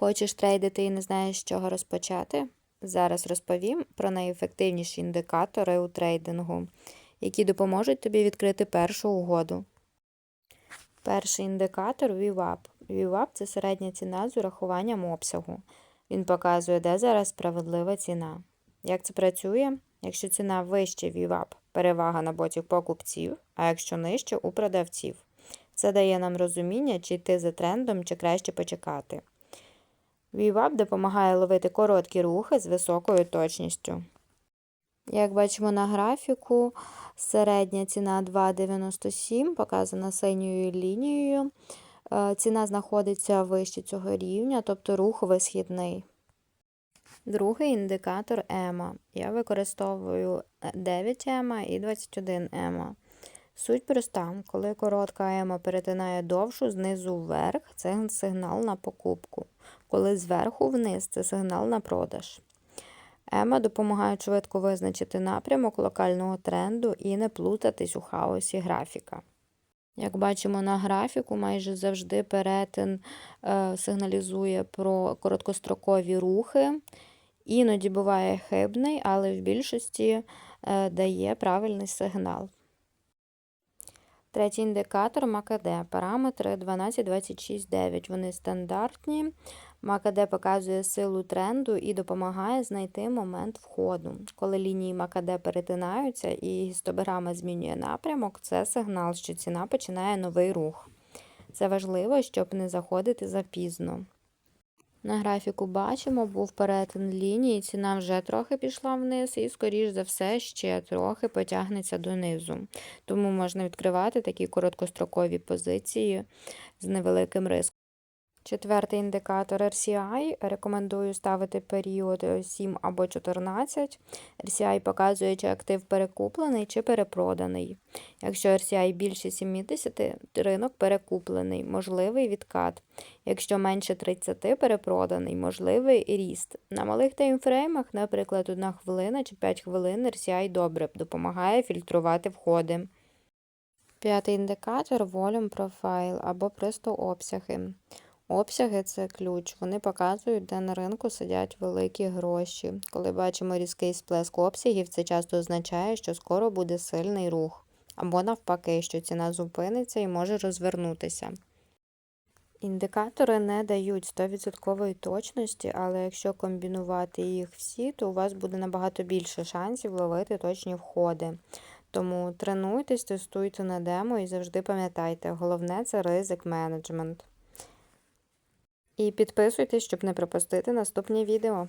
Хочеш трейдити і не знаєш, з чого розпочати? Зараз розповім про найефективніші індикатори у трейдингу, які допоможуть тобі відкрити першу угоду. Перший індикатор VWAP. VWAP – це середня ціна з урахуванням обсягу. Він показує, де зараз справедлива ціна. Як це працює? Якщо ціна вище VWAP – перевага на боці покупців, а якщо нижче – у продавців. Це дає нам розуміння, чи йти за трендом, чи краще почекати. VWAP допомагає ловити короткі рухи з високою точністю. Як бачимо на графіку, середня ціна 2,97 показана синьою лінією. Е, Ціна знаходиться вище цього рівня, тобто рух висхідний. Другий індикатор EMA. Я використовую 9 EMA і 21 EMA. Суть проста, коли коротка EMA перетинає довшу знизу вверх, це сигнал на покупку. Коли зверху вниз, це сигнал на продаж. EMA допомагають швидко визначити напрямок локального тренду і не плутатись у хаосі графіка. Як бачимо на графіку, майже завжди перетин е, сигналізує про короткострокові рухи. Іноді буває хибний, але в більшості е, дає правильний сигнал. Третій індикатор МАКД. Параметри 12, 26, 9. Вони стандартні. МАКД показує силу тренду і допомагає знайти момент входу. Коли лінії МАКД перетинаються і гістограма змінює напрямок, це сигнал, що ціна починає новий рух. Це важливо, щоб не заходити запізно. На графіку бачимо, був перетин лінії, ціна вже трохи пішла вниз і, скоріш за все, ще трохи потягнеться донизу. Тому можна відкривати такі короткострокові позиції з невеликим риском. Четвертий індикатор RCI. Рекомендую ставити період 7 або 14. RCI показує, чи актив перекуплений чи перепроданий. Якщо RCI більше 70, ринок перекуплений, можливий відкат. Якщо менше 30 перепроданий, можливий ріст. На малих таймфреймах, наприклад, 1 хвилина чи 5 хвилин, RCI добре допомагає фільтрувати входи. П'ятий індикатор Volume Profile або просто обсяги. Обсяги це ключ. Вони показують, де на ринку сидять великі гроші. Коли бачимо різкий сплеск обсягів, це часто означає, що скоро буде сильний рух. Або навпаки, що ціна зупиниться і може розвернутися. Індикатори не дають 100% точності, але якщо комбінувати їх всі, то у вас буде набагато більше шансів ловити точні входи. Тому тренуйтесь, тестуйте на демо і завжди пам'ятайте, головне це ризик менеджмент. І підписуйтесь, щоб не пропустити наступні відео.